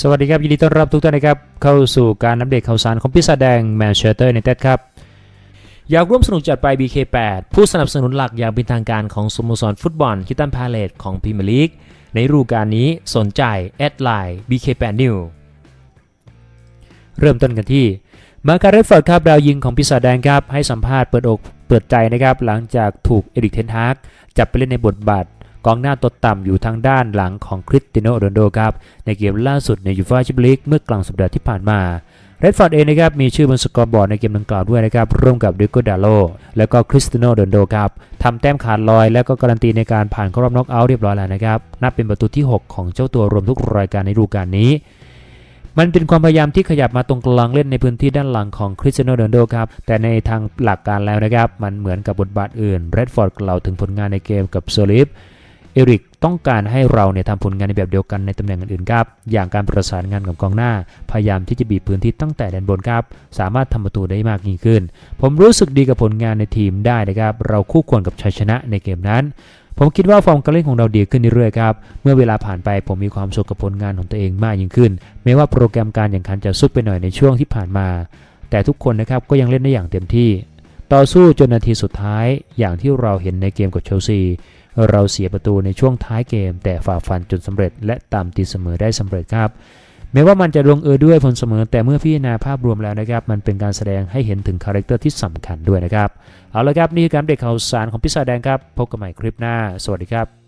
สวัสดีครับ ยินดีต้อนรับทุกท่านนะครับ เข้าสู่การอัปเดตข่าวสารของพิซซ่าแดงแมนเชสเตอร์ในเต็ดครับ อยากร่วมสนุกจัดไป BK8 ผู้สนับสนุนหลักอย่างเป็นทางการของสโมสรฟุตบอลคิตันพาเลตของพรีเมียร์ลีกในฤดูกาลนี้สนใจแอดไลน์ BK8 New เริ่มต้นกันที่ มาการ์เรดฟอร์ดครับดาวยิงของปีศาแดงครับ ให้สัมภาษณ์เปิดอกเปิดใจนะครับหลังจากถูกเอริกเทนฮากจับไปเล่นในบทบาท กองหน้าตัวต่ำอยู่ทางด้านหลังของคริสตียโนโรนโดครับในเกมล่าสุดในยูฟ่าแชมเปี้ยนลีกเมื่อกลางสัปดาห์ที่ผ่านมาเรดฟอร์ดเองนะครับมีชื่อบนสกอร์บอร์ดในเกมดังกล่าวด้วยนะครับร่วมกับดิโกดาโลแล้วก็คริสตียโนโรนโดครับทำแต้มขาดลอย แล้วก็การันตีในการผ่านเข้ารอบน็อกเอาท์เรียบร้อยแล้วนะครับนับเป็นประตูที่ 6 ของเจ้าตัวรวมทุกรายการในฤดูกาลนี้มันเป็นความพยายามที่ขยับมาตรงกลางเล่นในพื้นที่ด้านหลังของคริสเตียโนโรนโดครับ แต่ในทางหลักการแล้วนะครับ มันเหมือนกับบทบาทอื่นเรดฟอร์ดกล่าวถึงผลงานในเกมกับโซลิฟ เอริกต้องการให้เราเนี่ยทำผลงานในแบบเดียวกันในตำแหน่งอื่นๆครับ อย่างการประสานงานกับกองหน้า พยายามที่จะบีบพื้นที่ตั้งแต่แดนบนครับ สามารถทำประตูได้มากยิ่งขึ้น ผมรู้สึกดีกับผลงานในทีมได้นะครับ เราคู่ควรกับชัยชนะในเกมนั้นผมคิดว่าฟอร์มการเล่นของเราดีขึ้นเรื่อยๆครับ เมื่อเวลาผ่านไปผมมีความสุขกับผลงานของตัวเองมากยิ่งขึ้น แม้ว่าโปรแกรมการแข่งขันจะซุกไปหน่อยในช่วงที่ผ่านมา แต่ทุกคนนะครับก็ยังเล่นได้อย่างเต็มที่ ต่อสู้จนนาทีสุดท้ายอย่างที่เราเห็นในเกมกับเชลซี เราเสียประตูในช่วงท้ายเกม แต่ฝ่าฟันจนสำเร็จ และตามตีเสมอได้สำเร็จครับแม้ว่ามันจะลงเอยด้วยผลเสมอ แต่เมื่อพิจารณาภาพรวมแล้วนะครับ มันเป็นการแสดงให้เห็นถึงคาแรคเตอร์ที่สำคัญด้วยนะครับ เอาละครับ นี่คือการเด็กข่าวสารของพิซซ่าแดงครับ พบกันใหม่คลิปหน้า สวัสดีครับ